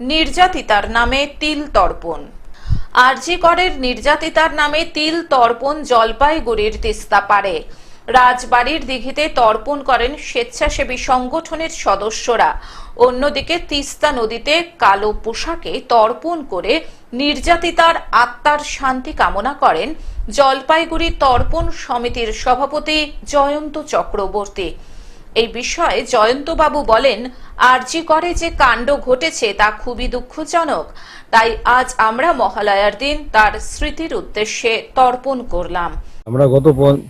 নির্যাতিতার নামে তিল তর্পণ। আরজি করের নির্যাতিতার নামে তিল তর্পণ জলপাইগুড়ির তিস্তা পারে রাজবাড়ির দিঘিতে তর্পণ করেন স্বেচ্ছাসেবী সংগঠনের সদস্যরা। অন্যদিকে তিস্তা নদীতে কালো পোশাকে তর্পণ করে নির্যাতিতার আত্মার শান্তি কামনা করেন জলপাইগুড়ি তর্পণ সমিতির সভাপতি জয়ন্ত চক্রবর্তী। এই বিষয়ে জয়ন্তবাবু বলেন, আরজি করে যে কাণ্ড ঘটেছে তা খুবই দুঃখজনক। তাই আজ আমরা মহালয়ার দিন তার স্মৃতির উদ্দেশ্যে তর্পণ করলাম। আমরা গত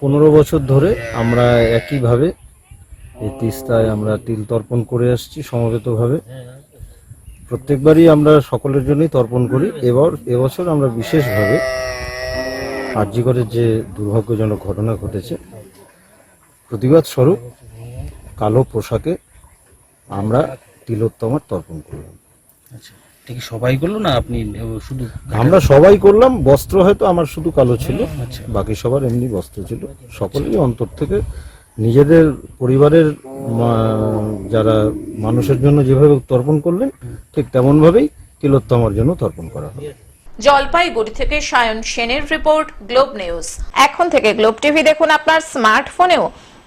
পনেরো বছর ধরে আমরা একইভাবে এই তিস্তায় আমরা তিল তর্পণ করে আসছি সমবেতভাবে। প্রত্যেকবারই আমরা সকলের জন্যই তর্পণ করি। এবার, এবছর আমরা বিশেষভাবে আর্যিকরের যে দুর্ভাগ্যজনক ঘটনা ঘটেছে, প্রতিবাদ স্বরূপ কালো পোশাকে আমরা তিলোত্তমার তর্পণ করলাম। আচ্ছা এটা কি সবাই করল না আপনি শুধু আমরা সবাই করলাম বস্ত্র হয়তো আমার শুধু কালো ছিল আচ্ছা। বাকি সবার এমনি বস্ত্র ছিল। সকলেই অন্তর থেকে নিজেদের পরিবারের যারা মানুষের জন্য যেভাবে তর্পণ করলেন ঠিক তেমন ভাবেই তিলোত্তমার জন্য তর্পণ করা হবে। জলপাইগুড়ি থেকে সায়ন সেনের রিপোর্ট গ্লোব নিউজ। এখন থেকে গ্লোব টিভি দেখুন আপনার স্মার্টফোনেও।